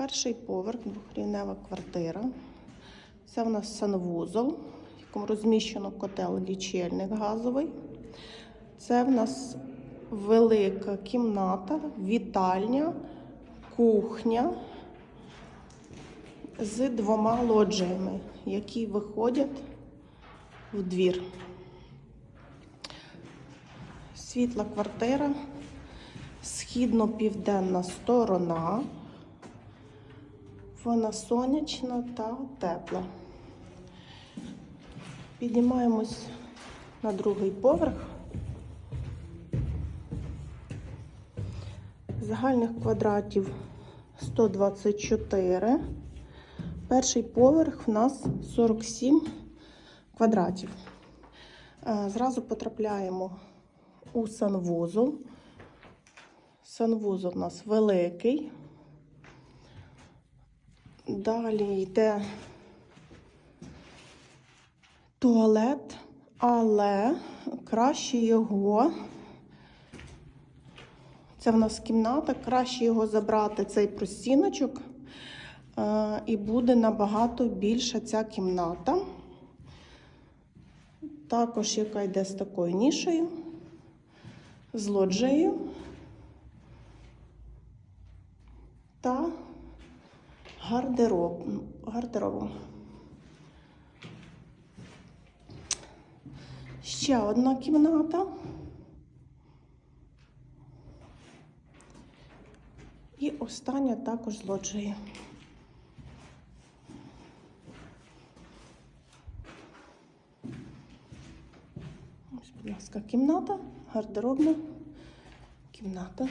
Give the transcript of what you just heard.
Перший поверх, двохрівнева квартира. Це в нас санвузол, в якому розміщено котел лічильник газовий. Це в нас велика кімната, вітальня, кухня з двома лоджіями, які виходять в двір. Світла квартира, східно-південна сторона. Вона сонячна та тепла. Піднімаємось на другий поверх. Загальних квадратів 124. Перший поверх в нас 47 квадратів. Е, Зразу потрапляємо у санвузол. Санвузол у нас великий. Далі йде туалет, але краще його. Це в нас кімната, краще його забрати цей простіночок, е, і буде набагато більша ця кімната. Також яка йде з такою нішею, з лоджею та гардероб, гардеробом. Ще одна кімната. І остання також з лоджією. Ось, будь ласка, кімната, гардеробна кімната.